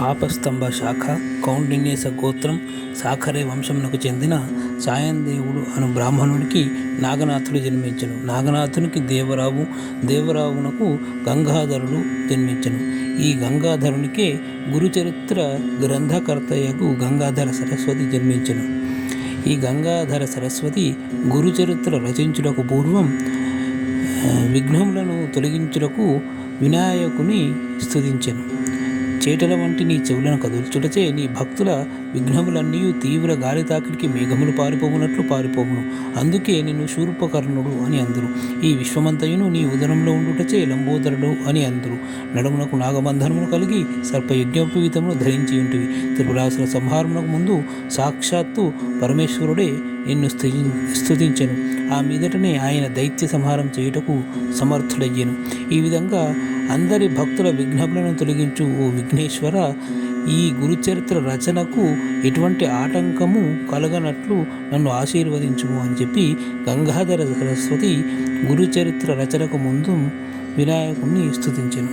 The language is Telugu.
ఆపస్తంభ శాఖ కౌండిన్యస గోత్రం సాఖరే వంశమునకు చెందిన సాయందేవుడు అను బ్రాహ్మణునికి నాగనాథుడు జన్మించను. నాగనాథునికి దేవరావు దేవరావునకు గంగాధరుడు జన్మించను. ఈ గంగాధరునికే గురుచరిత్ర గ్రంథకర్తయ్యకు గంగాధర సరస్వతి జన్మించను. ఈ గంగాధర సరస్వతి గురుచరిత్ర రచించుటకు పూర్వం విఘ్నములను తొలగించుటకు వినాయకుని స్తుతించెను. చేటల వంటి నీ చెవులను కదుల్చుటచే నీ భక్తుల విఘ్నములన్నీ తీవ్ర గాలి తాకిడికి మేఘములు పారిపోవునట్లు పారిపోవును. అందుకే నిన్ను శూర్పకర్ణుడు అని అందురు. ఈ విశ్వమంతయును నీ ఉదరంలో ఉండుటచే లంబోదరుడు అని అందురు. నడుమునకు నాగబంధనమును కలిగి సర్పయజ్ఞోపవీతమును ధరించి ఉంటివి త్రిపురాసుల సంహారమునకు ముందు సాక్షాత్తు పరమేశ్వరుడే నిన్ను స్తుతి స్తుతించెను ఆ మీదటనే ఆయన దైత్య సంహారం చేయుటకు సమర్థుడయ్యను. ఈ విధంగా అందరి భక్తుల విఘ్నములను తొలగించు ఓ విఘ్నేశ్వర ఈ గురుచరిత్ర రచనకు ఎటువంటి ఆటంకము కలగనట్లు నన్ను ఆశీర్వదించుము అని చెప్పి గంగాధర సరస్వతి గురుచరిత్ర రచనకు ముందు వినాయకుణ్ణి స్థుతించను